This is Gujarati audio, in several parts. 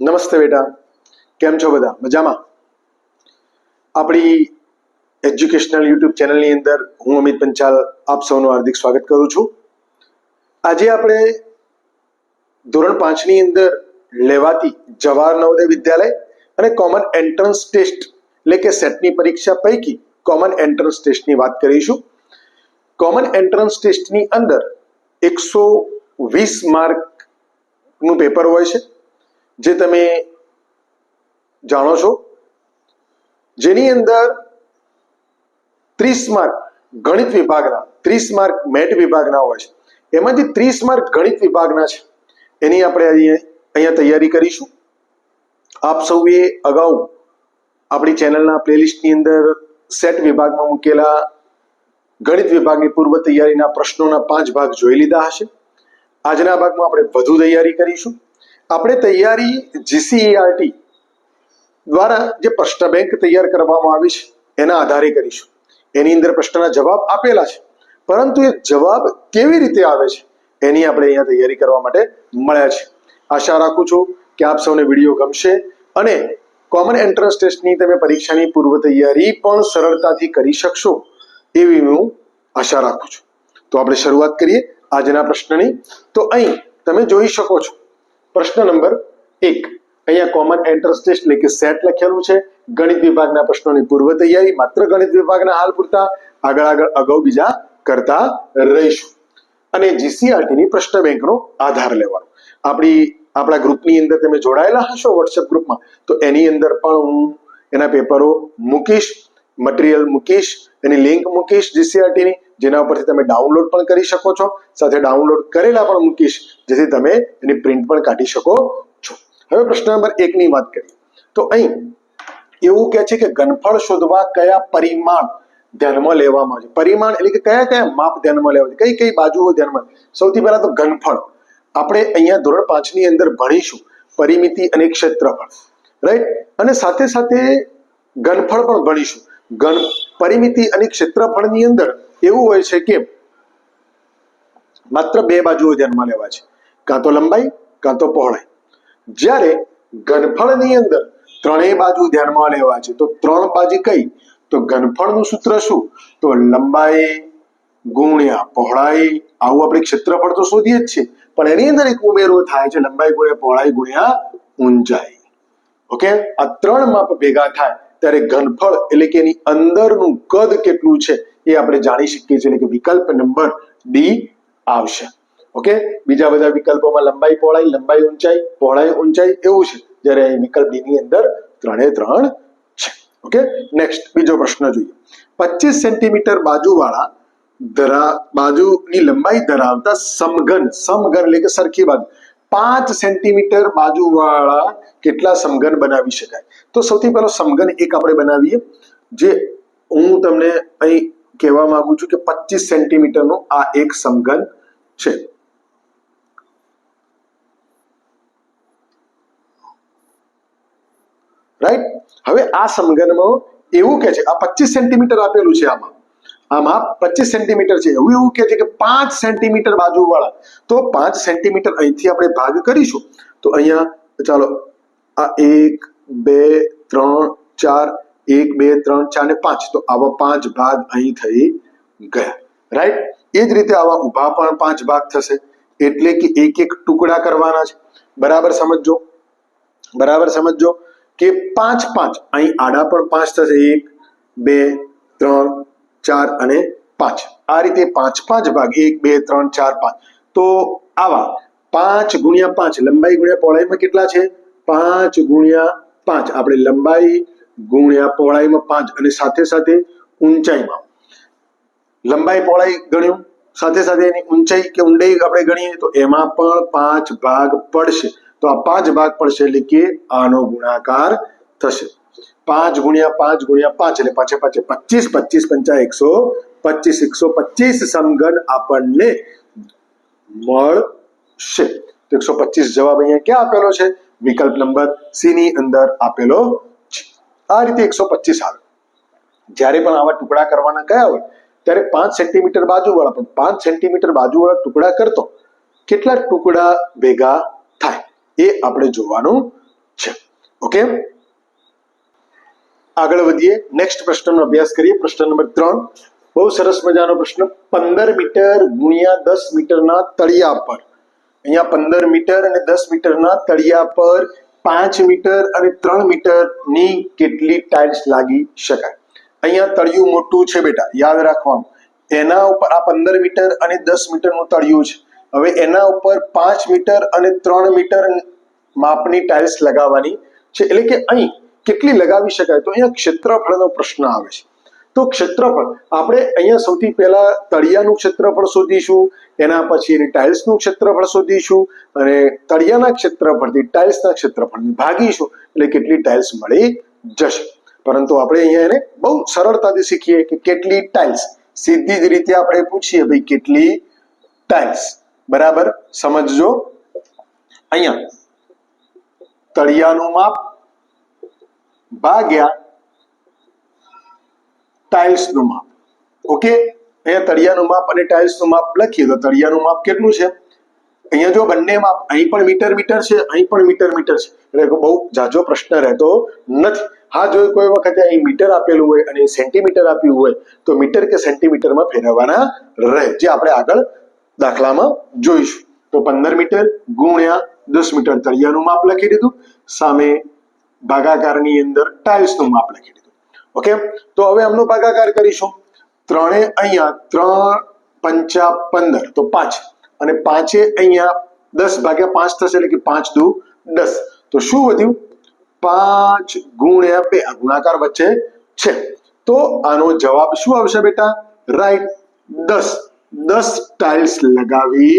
નમસ્તે બેટા. કેમ છો બધા? મજામાં? આપણી એજ્યુકેશનલ યુટ્યુબ ચેનલની અંદર હું અમિત પંચાલ આપ સૌનું હાર્દિક સ્વાગત કરું છું. આજે આપણે ધોરણ પાંચની અંદર લેવાતી જવાહર નવોદય વિદ્યાલય અને કોમન એન્ટ્રન્સ ટેસ્ટ એટલે કે સેટની પરીક્ષા પૈકી કોમન એન્ટ્રન્સ ટેસ્ટની વાત કરીશું. કોમન એન્ટ્રન્સ ટેસ્ટની અંદર એકસો વીસ માર્કનું પેપર હોય છે. જે તમે જાણો છો, જેની અંદર ત્રીસ માર્ક ગણિત વિભાગના, ત્રીસ માર્ક મેટ વિભાગના હોય છે. એમાંથી ત્રીસ માર્ક ગણિત વિભાગના છે, એની આપણે અહીંયા તૈયારી કરીશું. આપ સૌએ અગાઉ આપણી ચેનલના પ્લેલિસ્ટની અંદર સેટ વિભાગમાં મૂકેલા ગણિત વિભાગની પૂર્વ તૈયારીના પ્રશ્નોના પાંચ ભાગ જોઈ લીધા હશે. આજના ભાગમાં આપણે વધુ તૈયારી કરીશું. આપણે તૈયારી જીસીઈઆરટી દ્વારા જે પ્રશ્ન બેંક તૈયાર કરવામાં આવી છે, એના આધારે કરીશું. એની અંદર પ્રશ્નના જવાબ આપેલા છે, પરંતુ એ જવાબ કેવી રીતે આવે છે, એની આપણે અહીંયા તૈયારી કરવા માટે મળ્યા છે. આશા રાખું છું કે આપ સૌને વીડિયો ગમશે અને કોમન એન્ટ્રન્સ ટેસ્ટની તમે પરીક્ષાની પૂર્વ તૈયારી પણ સરળતાથી કરી શકશો એવી હું આશા રાખું છું. તો આપણે શરૂઆત કરીએ આજના પ્રશ્નની. તો અહીં તમે જોઈ શકો છો પ્રશ્ન નંબર એક. અહીંયા કોમન એન્ટ્રન્સ ટેસ્ટ એટલે કે સેટ લખેલું છે. ગણિત વિભાગના પ્રશ્નોની પૂર્વ તૈયારી માત્ર ગણિત વિભાગના હાલ પૂરતા આગળ આગળ અગાઉ બીજા કરતા રહીશું. અને જીસીઆરટી ની પ્રશ્ન બેંકનો આધાર લેવાનો. આપણી આપણા ગ્રુપની અંદર તમે જોડાયેલા હશો વોટ્સએપ ગ્રુપમાં, તો એની અંદર પણ હું એના પેપરો મૂકીશ મટીરિયલ મૂકીશ, એની લિંક મૂકીશ જીસીઆરટીની જેના ઉપરથી તમે ડાઉનલોડ પણ કરી શકો છો. સાથે ડાઉનલોડ કરેલા પણ મૂકીશ, જેથી તમે એની પ્રિન્ટ પણ કાઢી શકો છો. હવે પ્રશ્ન નંબર એકની વાત કરીએ. તો અહીં એવું કહે છે કે ઘનફળ શોધવા કયા પરિમાણ ધ્યાનમાં લેવામાં આવે છે? પરિમાણ એટલે કે કયા કયા માપ ધ્યાનમાં લેવા કઈ કઈ બાજુઓ ધ્યાનમાં? સૌથી પહેલા તો ઘનફળ. આપણે અહીંયા ધોરણ પાંચની અંદર ભણીશું પરિમિતિ અને ક્ષેત્રફળ. રાઈટ અને સાથે સાથે ઘનફળ પણ ભણીશું. ઘન પરિમિતિ અને ક્ષેત્રફળની અંદર એવું હોય છે કે માત્ર બે બાજુઓ ધ્યાનમાં લેવા છે. કાં તો લંબાઈ, કાં તો પહોળાઈ. જ્યારે ઘનફળની અંદર ત્રણેય બાજુ ધ્યાનમાં લેવા છે, તો ત્રણ બાજુ કઈ? તો ઘનફળનું સૂત્ર શું? તો લંબાઈ, ગુણ્યા પહોળાઈ, આવું આપણે ક્ષેત્રફળ તો શોધીએ જ છે પણ એની અંદર એક ઉમેરો થાય છે, લંબાઈ ગુણ્યા પહોળાઈ ગુણ્યા ઊંચાઈ. ઓકે? આ ત્રણ માપ ભેગા થાય, ત્યારે ઘનફળ એટલે કે એની અંદરનું કદ કેટલું છે? એ આપણે જાણી શકીએ છીએ કે વિકલ્પ નંબર ડી આવશે. ઓકે? બીજા બધા વિકલ્પોમાં લંબાઈ પહોળાઈ, લંબાઈ ઊંચાઈ, પહોળાઈ ઊંચાઈ એવું છે. જ્યારે અહીં વિકલ્પ ડી ની અંદર ત્રણે ત્રણ છે. ઓકે? નેક્સ્ટ બીજો પ્રશ્ન જોઈએ. પચીસ સેન્ટીમીટર બાજુવાળા ધરા, બાજુની લંબાઈ ધરાવતા સમઘન સમઘન એટલે કે સરખી બાજુ. પાંચ સેન્ટીમીટર બાજુવાળા કેટલા સમઘન બનાવી શકાય? તો સૌથી પહેલો સમઘન એક આપણે બનાવીએ. જે હું તમને અહીં કહેવા માંગુ છું કે પચીસ સેન્ટીમીટરનો આ એક સમઘન છે. રાઈટ હવે આ સમઘનમાં એવું કે છે, આ પચીસ સેન્ટીમીટર આપેલું છે આમાં. આમાં પચીસ સેન્ટીમીટર છે. એવું એવું કે છે કે પાંચ સેન્ટીમીટર બાજુ વાળા તો પાંચ સેન્ટીમીટર અહીંથી આપણે ભાગ કરીશું. તો અહીંયા ચાલો, આ એક, બે, ત્રણ, ચાર એક, બે, ત્રણ, ચાર ને પાંચ. તો આવા પાંચ ભાગ અહીં થઈ ગયા. રાઈટ એ જ રીતે આવા ઊભા પણ પાંચ ભાગ થશે. એટલે કે એક એક ટુકડા કરવાના છે. બરાબર સમજજો? બરાબર સમજજો? કે પાંચ પાંચ. અહીં આડા પણ પાંચ થશે. એક, બે, ત્રણ, ચાર અને પાંચ. આ રીતે પાંચ પાંચ ભાગ. એક, બે, ત્રણ, ચાર, પાંચ. તો આવા પાંચ ગુણ્યા પાંચ. લંબાઈ ગુણ્યા પહોળાઈમાં કેટલા છે? પાંચ ગુણ્યા પાંચ. આપણે લંબાઈ ગુણ્યા પહોળાઈમાં પાંચ અને સાથે સાથે ઊંચાઈમાં. લંબાઈ પહોળાઈ ગણ્યું. સાથે સાથે એની ઊંચાઈ કે ઊંડાઈ આપણે ગણીએ તો એમાં પણ પાંચ ભાગ પડશે. તો આ પાંચ ભાગ પડશે એટલે કે આનો ગુણાકાર થશે. પાંચ ગુણ્યા પાંચ ગુણ્યા પાંચ એટલે પાંચે પાંચે પચીસ પચીસ પંચા એકસો પચીસ એકસો પચીસ સમઘન આપણને મળશે. એકસો પચીસ જવાબ અહીંયા ક્યાં આપેલો છે? વિકલ્પ નંબર સી ની અંદર આપેલો આ રીતે એકસો પચીસ આવે. જ્યારે પણ આવા ટુકડા કરવાના કયા હોય, ત્યારે પાંચ સેન્ટીમીટર બાજુવાળા, પણ પાંચ સેન્ટીમીટર બાજુવાળા ટુકડા કરતો, કેટલા ટુકડા ભેગા થાય એ આપણે જોવાનું છે. ઓકે આગળ વધીએ. નેક્સ્ટ પ્રશ્નનો અભ્યાસ કરીએ. પ્રશ્ન નંબર ત્રણ. બહુ સરસ મજાનો પ્રશ્ન. પંદર મીટર ગુણ્યા દસ મીટરના તળિયા પર. અહીંયા પંદર મીટર અને દસ મીટરના તળિયા પર પાંચ મીટર અને ત્રણ મીટરની કેટલી ટાઇલ્સ લાગી શકાય. અહીંયા તળિયું મોટું છે બેટા, યાદ રાખવાનું. એના ઉપર આ પંદર મીટર અને દસ મીટરનું તળિયું છે. હવે એના ઉપર પાંચ મીટર અને ત્રણ મીટર માપની ટાઇલ્સ લગાવવાની છે. એટલે કે અહીં કેટલી લગાવી શકાય? તો અહીંયા ક્ષેત્રફળનો પ્રશ્ન આવે છે. તો ક્ષેત્રફળ. આપણે અહીંયા સૌથી પહેલા તળિયાનું ક્ષેત્રફળ શોધીશું, એના પછી એની ટાઇલ્સનું ક્ષેત્રફળ શોધીશું, અને તળિયાના ક્ષેત્રફળથી ટાઇલ્સના ક્ષેત્રફળને ભાગીશું, એટલે કેટલી ટાઇલ્સ મળી જશે. પરંતુ આપણે અહીંયા એને બહુ સરળતાથી શીખીએ કે કેટલી ટાઇલ્સ. સીધી જ રીતે આપણે પૂછીએ, ભાઈ, કેટલી ટાઇલ્સ? બરાબર? સમજજો. અહીંયા તળિયાનું માપ ભાગ્યા ટાઇલ્સનું માપ. ઓકે અહીંયા તળિયાનું માપ અને ટાઇલ્સનું માપ લખીએ તો તળિયાનું માપ કેટલું છે? અહીંયા જો બંને માપ અહીં પણ મીટર મીટર છે, અહીં પણ મીટર મીટર છે. એટલે બહુ જાજો પ્રશ્ન રહેતો નથી. હા, જો કોઈ વખતે અહીં મીટર આપેલું હોય અને સેન્ટીમીટર આપ્યું હોય, તો મીટર કે સેન્ટીમીટરમાં ફેરવવાના રહે. જે આપણે આગળ દાખલામાં જોઈશું. તો પંદર મીટર ગુણ્યા દસ મીટર તળિયાનું માપ લખી દીધું. સામે ભાગાકારની અંદર ટાઇલ્સનું માપ લખી દીધું. ઓકે તો હવે એમનો ભાગાકાર કરીશું. ત્રણે અહીંયા ત્રણ પંચા પંદર. તો પાંચ. અને પાંચે અહીંયા દસ ભાગ્યા પાંચ થશે એટલે કે પાંચ દુ દસ. તો શું વધ્યું? પાંચ ગુણ્યા બે. ગુણાકાર વચ્ચે છે. તો આનો જવાબ શું આવશે બેટા? રાઈટ દસ. દસ ટાઇલ્સ લગાવી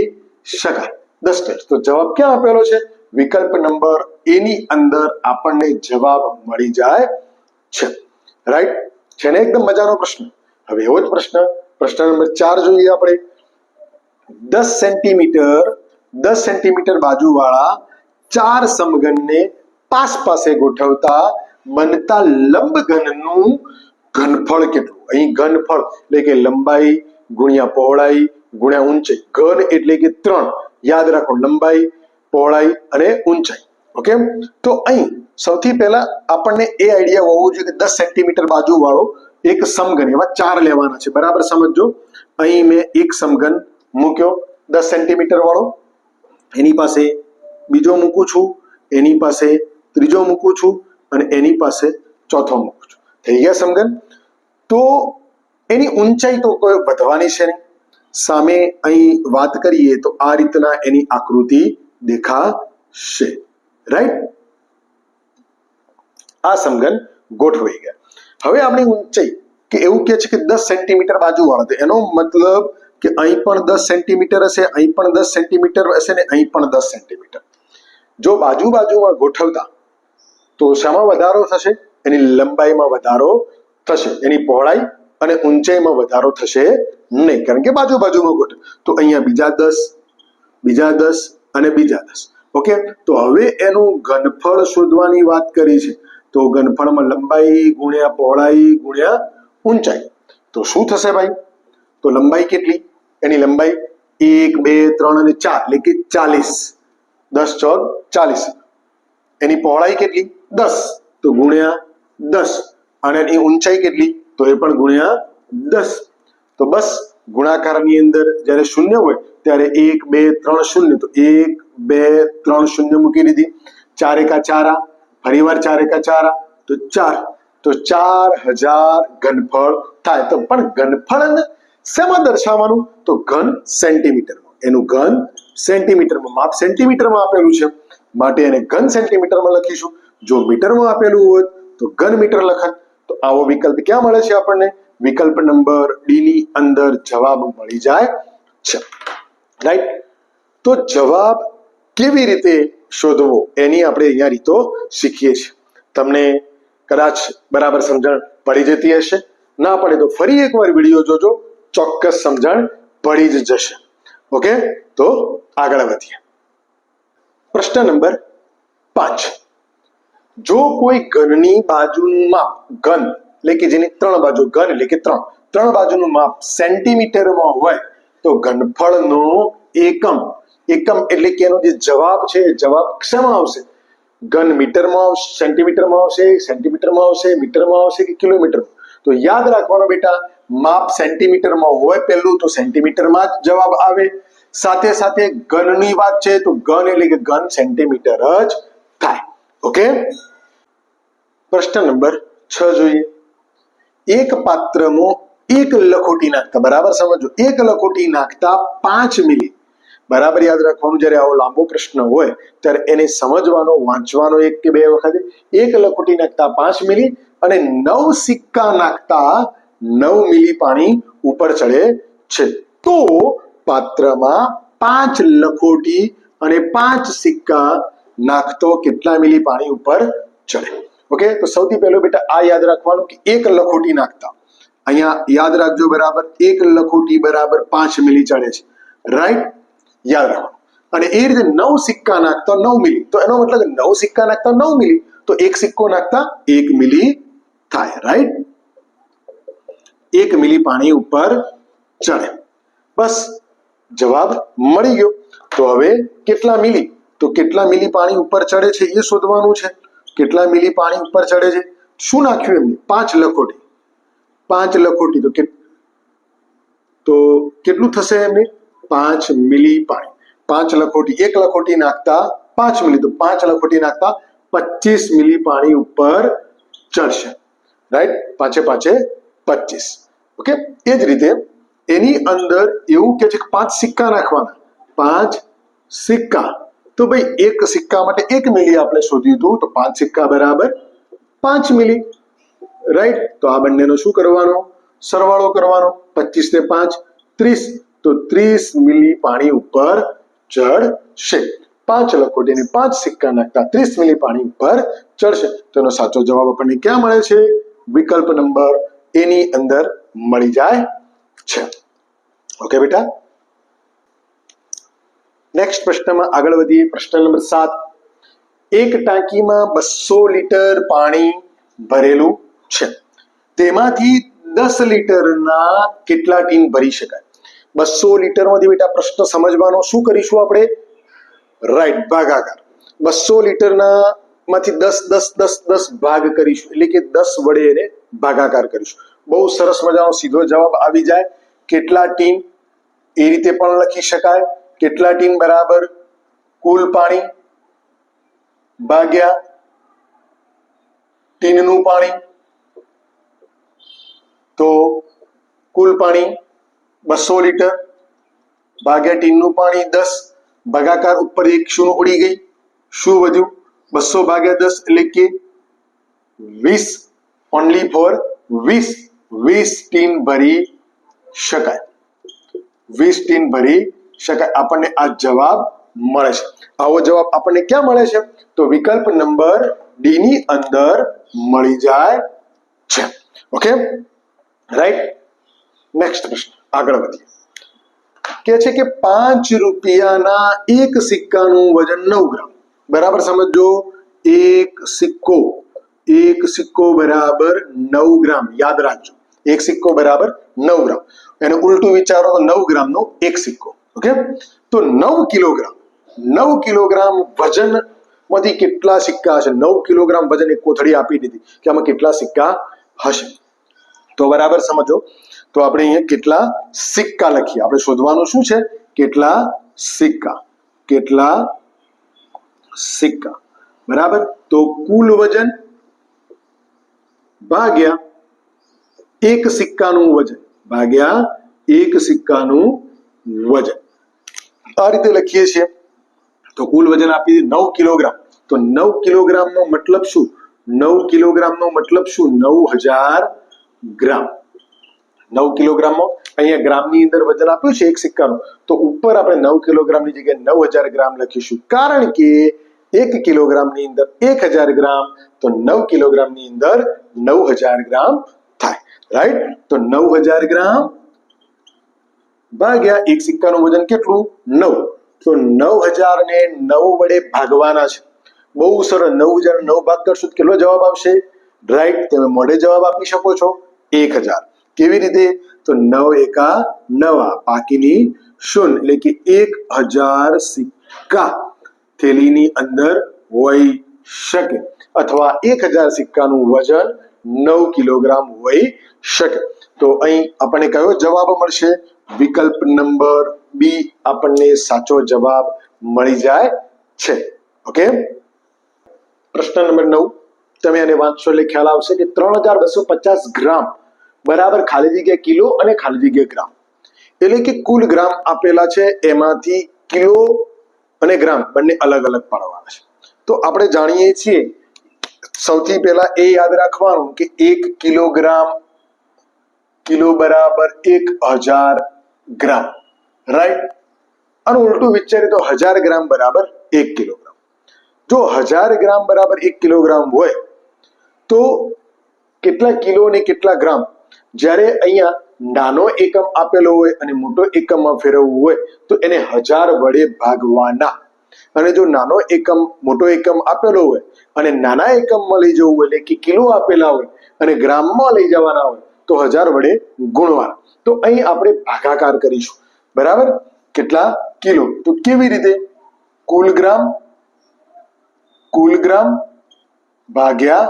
શકાય. દસ ટાઇલ્સ તો જવાબ ક્યાં આપેલો છે? વિકલ્પ નંબર એની અંદર આપણને જવાબ મળી જાય છે. રાઈટ છે ને એકદમ મજાનો પ્રશ્ન. હવે એવો જ પ્રશ્ન. પ્રશ્ન નંબર ચાર જોઈએ આપણે. દસ સેન્ટીમીટર દસ સેન્ટીમીટર બાજુવાળા ચાર સમઘનને પાસ પાસે ગોઠવતા બનતા લંબઘનનું ઘનફળ કેટલું? અહીં ઘનફળ એટલે કે લંબાઈ ગુણ્યા પહોળાઈ ગુણ્યા ઊંચાઈ. ઘન એટલે કે ત્રણ. યાદ રાખો, લંબાઈ, પહોળાઈ અને ઊંચાઈ. ઓકે? તો અહીં સૌથી પહેલા આપણને એ આઈડિયા હોવો જોઈએ કે દસ સેન્ટીમીટર બાજુ વાળો એક સમઘન એવા ચાર લેવાના છે. બરાબર સમજજો? અહીં મેં એક સમઘન મૂક્યો, દસ સેન્ટીમીટર વાળો એની પાસે બીજો મૂકું છું, એની પાસે ત્રીજો મૂકું છું, અને એની પાસે ચોથો મૂકું છું. થઈ ગયા સમઘન? તો એની ઊંચાઈ તો કોઈ વધવાની છે નહીં. સામે અહીં વાત કરીએ તો આ રીતના એની આકૃતિ દેખાશે. રાઈટ આ સમઘન ગોઠવાઈ ગયા. હવે આપણી ઊંચાઈ કે એવું કહે છે કે દસ સેન્ટીમીટર બાજુ વાળો એનો મતલબ કે અહીં પણ દસ સેન્ટીમીટર હશે, અહીં પણ દસ સેન્ટીમીટર હશે ને અહીં પણ દસ સેન્ટીમીટર. જો બાજુ બાજુમાં ગોઠવતા તો શામાં વધારો થશે, એની લંબાઈમાં વધારો થશે, એની પહોળાઈ અને ઊંચાઈમાં વધારો થશે નહીં. કારણ કે બાજુ બાજુમાં ગોઠવ. તો અહીંયા બીજા દસ બીજા દસ અને બીજા દસ. ઓકે? તો હવે એનું ઘનફળ શોધવાની વાત કરી છે. તો ઘનફળમાં લંબાઈ ગુણ્યા પહોળાઈ ગુણ્યા ઊંચાઈ. તો શું થશે ભાઈ? તો લંબાઈ કેટલી? એની લંબાઈ એક, બે, ત્રણ અને ચાર, એટલે કે ચાલીસ. દસ ચોક ચાલીસ. એની પહોળાઈ કેટલી? દસ. તો ગુણ્યા દસ. અને એની ઊંચાઈ કેટલી? તો એ પણ ગુણ્યા દસ. તો બસ ગુણાકારની અંદર જ્યારે શૂન્ય હોય ત્યારે એક, બે, ત્રણ, શૂન્ય. તો એક, બે, ત્રણ, શૂન્ય મૂકી દીધી. ચાર એકા ચારા ફરીવાર ચાર એકા ચાર? તો ચાર. તો ચાર હજાર ઘનફળ થાય. તો પણ ઘનફળ શેમાં દર્શાવવાનું? તો ઘન સેન્ટીમીટરમાં. એનું ઘન સેન્ટીમીટરમાં. માપ સેન્ટીમીટરમાં આપેલું છે. માટે એને ઘન સેન્ટીમીટરમાં લખીશું. જો મીટરમાં આપેલું હોય તો ઘન મીટર લખાય. તો આવો વિકલ્પ ક્યાં મળે છે આપણને? વિકલ્પ નંબર ડી ની અંદર જવાબ મળી જાય છે. રાઈટ તો જવાબ કેવી રીતે શોધવો. એની આપણે અહીંયા રીતો શીખીએ છીએ. તમને કદાચ બરાબર સમજણ પડી જતી હશે. ના પડે તો ફરી એકવાર વીડિયો જોજો. ચોક્કસ સમજણ પડી જ જશે. ઓકે? તો આગળ વધીએ. પ્રશ્ન નંબર પાંચ. જો કોઈ ઘનની બાજુનું માપ, ઘન, એટલે કે જેની ત્રણ બાજુ, ઘન એટલે કે ત્રણ ત્રણ બાજુનું માપ સેન્ટીમીટરમાં હોય, તો ઘનફળનો એકમ એકમ એટલે કે એનો જે જવાબ છે જવાબ શેમાં આવશે? ઘન મીટરમાં આવશે, સેન્ટીમીટરમાં આવશે સેન્ટીમીટરમાં આવશે, મીટરમાં આવશે કે કિલોમીટર તો યાદ રાખવાનો બેટા, માપ સેન્ટીમીટરમાં હોય પહેલું તો સેન્ટીમીટરમાં જ જવાબ આવે. સાથે સાથે ઘનની વાત છે, તો ઘન એટલે કે ઘન સેન્ટીમીટર જ થાય. ઓકે? પ્રશ્ન નંબર છ જોઈએ. એક પાત્રમાં એક લખોટી નાખતા, બરાબર સમજો? એક લખોટી નાખતા પાંચ મિલી. બરાબર યાદ રાખવાનું, જ્યારે આવો લાંબો પ્રશ્ન હોય, ત્યારે એને સમજવાનો, વાંચવાનો એક કે બે વખત, એક લખોટી નાખતા પાંચ મિલી અને નવ સિક્કા નાખતા નવ મિલી પાણી ઉપર ચડે છે. તો પાત્રમાં પાંચ લખોટી અને પાંચ સિક્કા નાખતો કેટલા મિલી પાણી ઉપર ચડે? ઓકે? તો સૌથી પહેલું બેટા આ યાદ રાખવાનું કે એક લખોટી નાખતા. અહીંયા યાદ રાખજો બરાબર, એક લખોટી બરાબર પાંચ મિલી ચડે છે. રાઈટ? યાદ રાખવાનું અને એ રીતે નવ સિક્કા નાખતા નવ મિલી. તો એનો મતલબ નવ સિક્કા નાખતા નવ મિલી, તો એક સિક્કો નાખતા એક મિલી થાય રાઈટ એક મિલી પાણી ઉપર ચડે. બસ, જવાબ મળી ગયો. તો હવે કેટલા મિલી? તો કેટલા મિલી પાણી ઉપર ચડે છે એ શોધવાનું છે. કેટલા મિલી પાણી ઉપર ચડે છે? શું નાખ્યું એમને? પાંચ લખોટી. પાંચ લખોટી, તો તો કેટલું થશે એમને? પાંચ મિલી પાણી. પાંચ લખોટી, એક લખોટી નાખતા પાંચ મિલી, તો પાંચ લખોટી નાખતા પચીસ મિલી પાણી ઉપર ચડશે. રાઈટ પાંચે પાંચે પચીસ. ઓકે એ જ રીતે એની અંદર એવું કે છે કે પાંચ સિક્કા નાખવાના. પાંચ સિક્કા. તો ભાઈ એક સિક્કા માટે એક મિલી આપણે શોધ્યું દીધું તો પાંચ સિક્કા બરાબર પાંચ મિલી. રાઈટ તો આ બંનેનો શું કરવાનો? સરવાળો કરવાનો. પચીસ ને પાંચ, ત્રીસ. તો ત્રીસ મિલી પાણી ઉપર ચડશે પાંચ લખોટીને પાંચ સિક્કા નાખતા ત્રીસ મિલી પાણી ઉપર ચડશે તો એનો સાચો જવાબ આપણને ક્યાં મળે છે? વિકલ્પ નંબર એની અંદર મળી જાય છે. ઓકે બેટા? નેક્સ્ટ પ્રશ્નમાં આગળ વધીએ. પ્રશ્ન નંબર સાત. એક ટાંકીમાં બસો લીટર પાણી ભરેલું છે. તેમાંથી દસ લીટરના કેટલા ટીન ભરી શકાય? બસો લીટરમાંથી બેટા પ્રશ્ન સમજવાનો. શું કરીશું આપણે? રાઈટ ભાગાકાર બસો લીટરના માંથી દસ દસ દસ દસ ભાગ કરીશું. એટલે કે દસ વડે એને ભાગાકાર કરીશું. બહુ સરસ મજાનો સીધો જવાબ આવી જાય. કેટલા ટીન? એ રીતે પણ લખી શકાય. કેટલા ટીન બરાબર? કુલ પાણી ભાગ્યા ટીનનું પાણી. તો કુલ પાણી બસો લીટર ભાગ્યા ટીનનું પાણી દસ, ભાગાકાર ઉપર એક શું ઉડી ગઈ? શું વધ્યું? બસો ભાગ્યા દસ એટલે કે વીસ. ઓનલી ફોર વીસ. વીસ ટીન ભરી શકાય. વીસ ટીન ભરી શકાય. આપણને આ જવાબ મળે છે. આવો જવાબ આપણને ક્યાં મળે છે? તો વિકલ્પ નંબર ડી ની અંદર મળી જાય છે. ઓકે રાઈટ નેક્સ્ટ પ્રશ્ન. આગળ વધીએ. કે છે કે પાંચ રૂપિયાના એક સિક્કાનું વજન નવ ગ્રામ. બરાબર સમજો એક સિક્કો એક સિક્કો બરાબર નવ ગ્રામ. યાદ રાખજો. એક સિક્કો બરાબર નવ ગ્રામ. એને ઉલટું વિચારો તો નવ ગ્રામનો એક સિક્કો. ઓકે? તો નવ કિલોગ્રામ નવ કિલોગ્રામ વજનમાંથી કેટલા સિક્કા હશે? નવ કિલોગ્રામ વજન એક કોથળી આપી દીધી કે આમાં કેટલા સિક્કા હશે? તો બરાબર સમજો. તો આપણે અહીંયા કેટલા સિક્કા લખીએ. આપણે શોધવાનું શું છે? કેટલા સિક્કા. કેટલા સિક્કા. બરાબર? તો કુલ વજન ભાગ્યા એક સિક્કાનું વજન. ભાગ્યા એક સિક્કાનું વજન. આ રીતે લખીએ છીએ. તો કુલ વજન આપી નવ કિલોગ્રામ. તો નવ કિલોગ્રામનો મતલબ શું? નવ કિલોગ્રામનો મતલબ શું? નવ હજાર ગ્રામ. નવ કિલોગ્રામમાં. અહીંયા ગ્રામની અંદર વજન આપ્યું છે એક સિક્કાનું. તો ઉપર આપણે નવ કિલોગ્રામની જગ્યાએ નવ ગ્રામ લખીશું. કારણ કે એક કિલોગ્રામની અંદર એક ગ્રામ, તો નવ કિલોગ્રામની અંદર નવ ગ્રામ થાય. રાઈટ તો નવ ગ્રામ ભાગ્યા એક સિક્કાનું વજન કેટલું? નવ. તો નવ હજાર ને નવ વડે ભાગવાના છે. બહુ સરસ નવ હજાર નવ ભાગ કરશો કેટલો જવાબ આવશે? રાઈટ તમે મોઢે જવાબ આપી શકો છો. એક હજાર. કેવી રીતે? તો નવ એકા નવા બાકીની શૂન્ય એટલે કે એક હજાર સિક્કા થેલીની અંદર હોય શકે. અથવા એક હજાર સિક્કાનું વજન નવ કિલોગ્રામ હોઈ શકે. તો અહીં આપણને કયો જવાબ મળશે? વિકલ્પ નંબર બી આપણને સાચો જવાબ મળી જાય છે. ઓકે? પ્રશ્ન નંબર નવ. તમે આને વાંચશો એટલે ખ્યાલ આવશે કે ત્રણ હજાર બસો પચાસ ગ્રામ બરાબર ખાલી જગ્યા કિલો અને ખાલી જગ્યા ગ્રામ. એટલે કે કુલ ગ્રામ આપેલા છે એમાંથી કિલો અને ગ્રામ બંને અલગ અલગ પાડવાના છે. તો આપણે જાણીએ છીએ, સૌથી પહેલા એ યાદ રાખવાનું કે એક કિલોગ્રામ કિલો બરાબર એક હજાર ગ્રામ. રાઈટ અને ઉલટું વિચારીએ તો હજાર ગ્રામ બરાબર એક કિલોગ્રામ. જો હજાર ગ્રામ બરાબર એક કિલોગ્રામ હોય, તો કેટલા કિલો અને કેટલા ગ્રામ જ્યારે અહીંયા નાનો એકમ આપેલો હોય અને મોટો એકમમાં ફેરવવું હોય, તો એને હજાર વડે ભાગવાના. અને જો નાનો એકમ, મોટો એકમ આપેલો હોય અને નાના એકમમાં લઈ જવું હોય, એટલે કે કિલો આપેલા હોય અને ગ્રામમાં લઈ જવાના હોય, તો હજાર વડે ગુણવાના. તો અહીં આપણે ભાગાકાર કરીશું. બરાબર? કેટલા? કિલો. તો કેવી રીતે? કુલ ગ્રામ કુલ ગ્રામ ભાગ્યા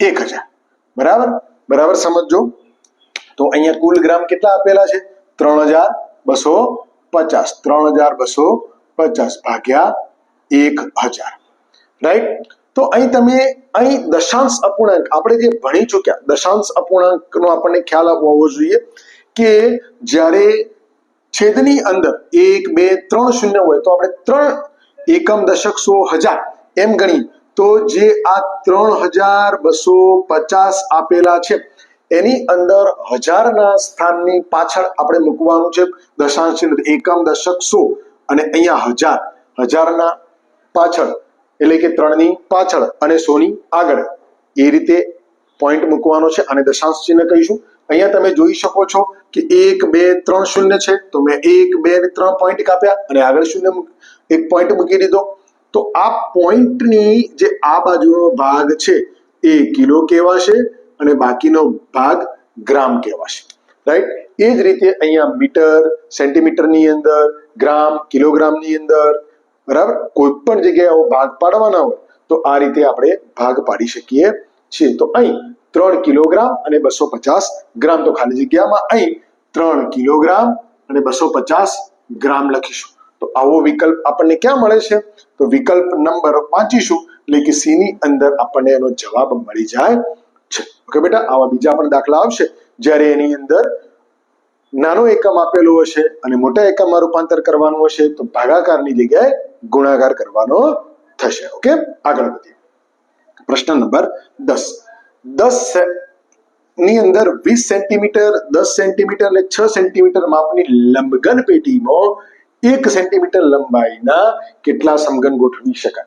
એક હજાર. બરાબર? બરાબર સમજો તો અહીંયા કુલ ગ્રામ કેટલા આપેલા છે? ત્રણ હજાર બસો પચાસ. ત્રણ હજાર બસો પચાસ ભાગ્યા એક હજાર. રાઈટ તો અહીં તમે, અહીં દશાંશ અપૂર્ણાંક, આપણે જે ભણી ચૂક્યા, દશાંશ અપૂર્ણાંકનો આપણને ખ્યાલ હોવો જોઈએ કે જ્યારે છેદની અંદર એક બે ત્રણ શૂન્ય હોય, તો આપણે ત્રણ એકમ દશક સો હજાર એમ ગણી તો જે આ ત્રણ હજાર બસો પચાસ આપેલા છે, એની અંદર હજારના સ્થાનની પાછળ આપણે મૂકવાનું છે, દશાંશ એકમ દશક સો અને અહીંયા હજાર. હજારના પાછળ, એટલે કે ત્રણની પાછળ અને સોની આગળ. એ રીતે પોઈન્ટ મૂકવાનો છે અને દશાંશ ચિહ્ન કહીશું. અહીંયા તમે જોઈ શકો છો કે એક, બે, ત્રણ શૂન્ય છે. તો મેં એક, બે ત્રણ પોઈન્ટ કાપ્યા અને આગળ શૂન્ય એક પોઈન્ટ મૂકી દીધો. તો આ પોઈન્ટની જે આ બાજુનો ભાગ છે, એ કિલો કહેવાશે અને બાકીનો ભાગ ગ્રામ કહેવાશે. રાઈટ એ જ રીતે અહીંયા મીટર, સેન્ટીમીટરની અંદર, ગ્રામ, કિલોગ્રામની અંદર, બરાબર? કોઈ પણ જગ્યાએ ભાગ પાડવાના હોય, તો આ રીતે આપણે ભાગ પાડી શકીએ છીએ. તો અહીં ત્રણ કિલોગ્રામ અને બસો પચાસ ગ્રામ. તો ખાલી જગ્યામાં અહીં ત્રણ કિલોગ્રામ અને બસો પચાસ ગ્રામ લખીશું. તો આવો વિકલ્પ આપણને ક્યાં મળે છે? તો વિકલ્પ નંબર વાંચીશું. એટલે કે સી ની અંદર આપણને એનો જવાબ મળી જાય છે. ઓકે બેટા, આવા બીજા પણ દાખલા આવશે. જ્યારે એની અંદર નાનો એકમ આપેલો હશે અને મોટા એકમમાં રૂપાંતર કરવાનું હશે, તો ભાગાકારની જગ્યાએ ગુણાકાર કરવાનો થશે. ઓકે? આગળ વધીએ. પ્રશ્ન નંબર દસ. દસની અંદર વીસ સેન્ટીમીટર, દસ સેન્ટીમીટર અને છ સેન્ટીમીટર માપની લંબગન પેટીમાં એક સેન્ટીમીટર લંબાઈના કેટલા સમઘન ગોઠવી શકાય?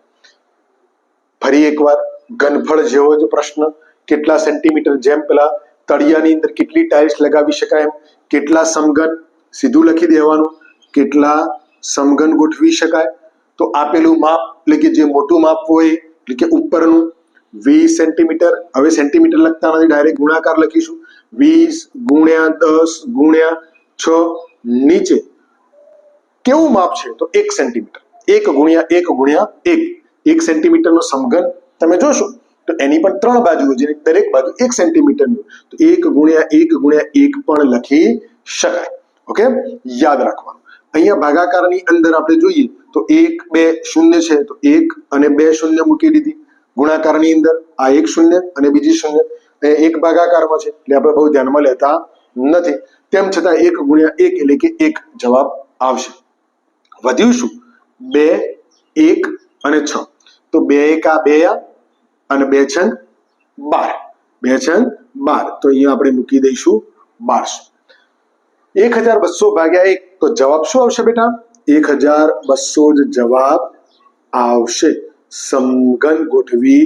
ફરી એકવાર, ઘનફળ જેવો જ પ્રશ્ન. કેટલા સેન્ટીમીટર જેમ પેલા તળિયાની અંદર કેટલી ટાઇલ્સ લગાવી શકાય એમ? કેટલા સમઘન સીધું લખી દેવાનું? કેટલા સમઘન ગોઠવી શકાય? તો આપેલું માપ, એટલે કે જે મોટું માપ હોય, એટલે કે ઉપરનું, વીસ સેન્ટીમીટર હવે સેન્ટીમીટર લખતા નથી ડાયરેક્ટ ગુણાકાર લખીશું. વીસ ગુણ્યા દસ ગુણ્યા છ નીચે કેવું માપ છે? તો એક સેન્ટીમીટર. એક ગુણ્યા એક ગુણ્યા એક. એક સેન્ટીમીટરનો સમઘન તમે જોશો, તો એની પણ ત્રણ બાજુ હોય જેની દરેક બાજુ એક સેન્ટીમીટરની. તો એક ગુણ્યા એક ગુણ્યા એક પણ લખી શકાય. ઓકે? યાદ રાખવાનું. અહીંયા ભાગાકારની અંદર આપણે જોઈએ, તો એક બે શૂન્ય છે. તો એક અને બે શૂન્ય મૂકી દીધી. ગુણાકારની અંદર આ એક શૂન્ય અને બીજી શૂન્ય. એક ભાગાકારમાં છે, એટલે આપણે બહુ ધ્યાનમાં લેતા નથી. તેમ છતાં એક ગુણ્યા એક એટલે કે એક જવાબ આવશે. વધ્યું શું બે, એક અને છ. તો બે એકા બે અને બે છે બાર. બે છે બાર. તો અહીંયા આપણે મૂકી દઈશું બારસો એક હજાર બસો ભાગ્યા એક. તો જવાબ શું આવશે બેટા? એક હજાર બસો જ જવાબ આવશે. સમઘન ગોઠવી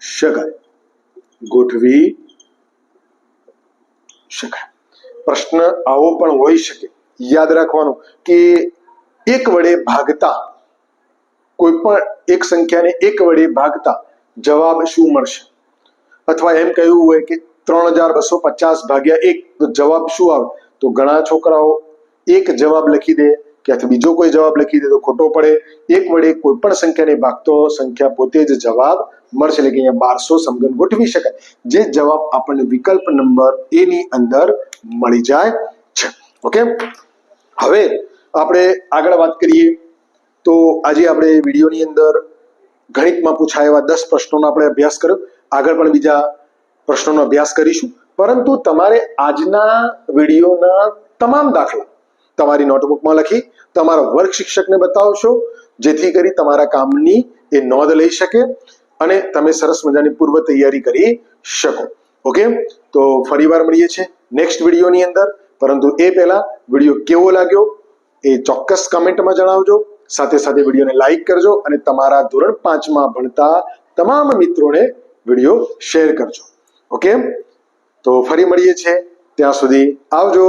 શકાય. ગોઠવી શકાય. પ્રશ્ન આવો પણ હોઈ શકે. યાદ રાખવાનું કે એક વડે ભાગતા કોઈ પણ એક સંખ્યાને એક વડે ભાગતા જવાબ શું મળશે અથવા એમ કહ્યું હોય કે ત્રણ હજાર બસો પચાસ ભાગ્યા એક તો જવાબ શું આવે તો ઘણા છોકરાઓ એક જવાબ લખી દે ક્યાંથી બીજો કોઈ જવાબ લખી દે તો ખોટો પડે એક વડે કોઈ પણ સંખ્યાને ભાગતો સંખ્યા પોતે જ જવાબ મળશે એટલે કે અહીંયા બારસો સમઘન ગોઠવી શકાય જે જવાબ આપણને વિકલ્પ નંબર એ ની અંદર મળી જાય છે ઓકે હવે આપણે આગળ વાત કરીએ, તો આજે આપણે વિડીયોની અંદર ગણિતમાં પૂછાય એવા દસ પ્રશ્નોનો આપણે અભ્યાસ કર્યો. આગળ પણ બીજા પ્રશ્નોનો અભ્યાસ કરીશું. પરંતુ તમારે આજના વિડીયોના તમામ દાખલા તમારી નોટબુકમાં લખી તમારા વર્ગ શિક્ષકને બતાવશો, જેથી કરી તમારા કામની એ નોંધ લઈ શકે અને તમે સરસ મજાની પૂર્વ તૈયારી કરી શકો. ઓકે? તો ફરીવાર મળીએ છીએ નેક્સ્ટ વિડીયોની અંદર. પરંતુ એ પહેલા વીડિયો કેવો લાગ્યો? એ ચોક્કસ કમેન્ટમાં જણાવજો. સાથે સાથે વિડીયોને લાઈક કરજો અને તમારા ધોરણ પાંચમાં ભણતા તમામ મિત્રોને વીડિયો શેર કરજો. ઓકે? તો ફરી મળીએ છીએ. ત્યાં સુધી આવજો.